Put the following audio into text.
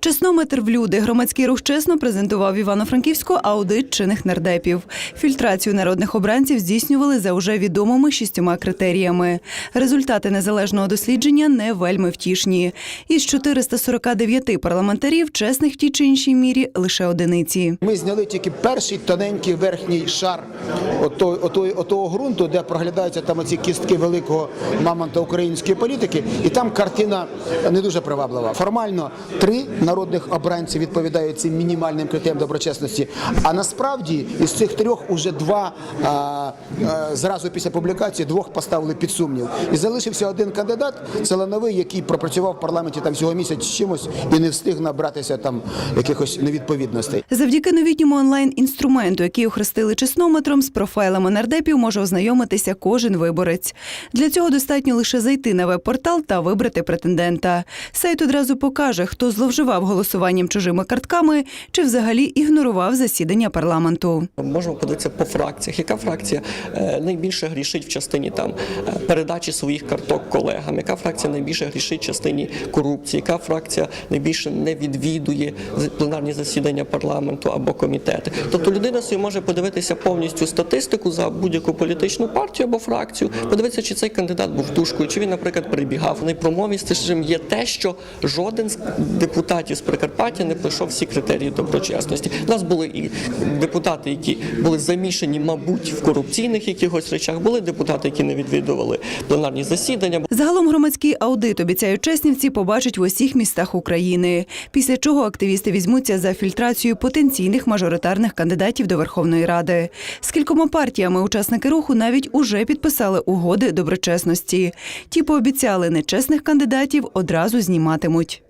Чеснометр в люди. Громадський рух чесно презентував Івано-Франківську аудит чинних нардепів. Фільтрацію народних обранців здійснювали за уже відомими шістьома критеріями. Результати незалежного дослідження не вельми втішні. Із 449 парламентарів чесних в тій чи іншій мірі лише одиниці. Ми зняли тільки перший тоненький верхній шар ото, ото, отого ґрунту, де проглядаються там оці кістки великого мамонта української політики, і там картина не дуже приваблива. Формально три народних обранців відповідають цим мінімальним критеріям доброчесності. А насправді із цих трьох уже два а, а, зразу після публікації двох поставили під сумнів. І залишився один кандидат, це Лановий, який пропрацював в парламенті там всього місяць чимось і не встиг набратися там якихось невідповідностей. Завдяки новітньому онлайн-інструменту, який охрестили чеснометром, з профайлами нардепів може ознайомитися кожен виборець. Для цього достатньо лише зайти на веб-портал та вибрати претендента. Сайт одразу покаже, хто зловживав голосуванням чужими картками чи взагалі ігнорував засідання парламенту. Можемо подивитися по фракціях, яка фракція е, найбільше грішить в частині там е, передачі своїх карток колегам, яка фракція найбільше грішить в частині корупції, яка фракція найбільше не відвідує пленарні засідання парламенту або комітети. Тобто людина собі може подивитися повністю статистику за будь-яку політичну партію або фракцію, подивитися, чи цей кандидат був тушкою, чи він, наприклад, прибігав. Найпромовістішим є те, що жоден з депутатів з Прикарпаття не пройшов всі критерії доброчесності. У нас були і депутати, які були замішані, мабуть, в корупційних якихось речах. Були депутати, які не відвідували пленарні засідання. Загалом громадський аудит обіцяють чеснівці побачить в усіх містах України. Після чого активісти візьмуться за фільтрацію потенційних мажоритарних кандидатів до Верховної Ради. З кількома партіями учасники руху навіть уже підписали угоди доброчесності. Ті пообіцяли нечесних кандидатів одразу зніматимуть.